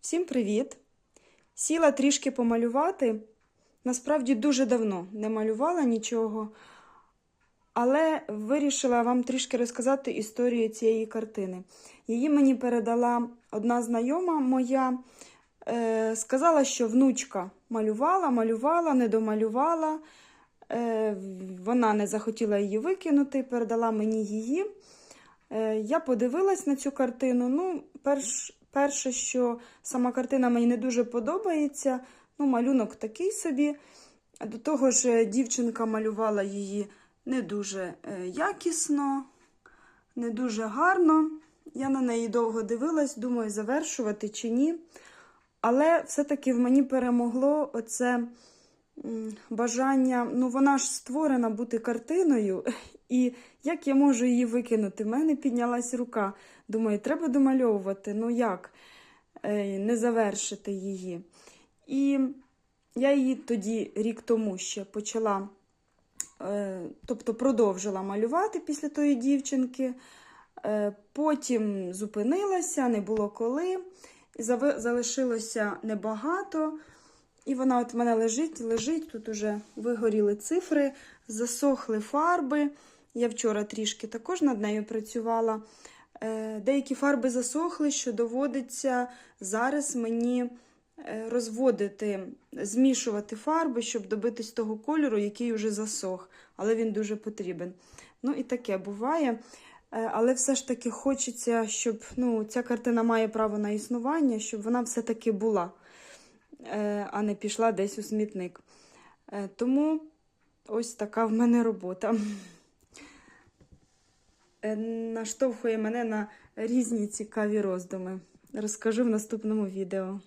Всім привіт! Сіла трішки помалювати. Насправді дуже давно не малювала нічого, але вирішила вам трішки розказати історію цієї картини. Її мені передала одна знайома моя. Е, сказала, що внучка малювала, малювала, не домалювала. Е, вона не захотіла її викинути, передала мені її. Е, Я подивилась на цю картину. Ну, перш, перше, що сама картина мені не дуже подобається. Ну, малюнок такий собі. До того ж, е, дівчинка малювала її не дуже е, якісно, не дуже гарно. Я на неї довго дивилась, думаю, завершувати чи ні. Але все-таки в мені перемогло оце бажання. Ну, вона ж створена бути картиною, і як я можу її викинути? В мене піднялась рука. Думаю, треба домальовувати. Ну як не завершити її? І я її тоді, рік тому ще почала, е, тобто продовжила малювати після тої дівчинки. Е, Потім зупинилася, не було коли. Залишилося небагато. І вона от в мене лежить, лежить. Тут уже вигоріли цифри, засохли фарби. Я вчора трішки також над нею працювала. Е, Деякі фарби засохли, що доводиться зараз мені е, розводити, змішувати фарби, щоб добитись того кольору, який вже засох, але він дуже потрібен. Ну і таке буває. Е, Але все ж таки хочеться, щоб ну, ця картина має право на існування, щоб вона все-таки була, а не пішла десь у смітник. Е, Тому ось така в мене робота. Е, Наштовхує мене на різні цікаві роздуми. Розкажу в наступному відео.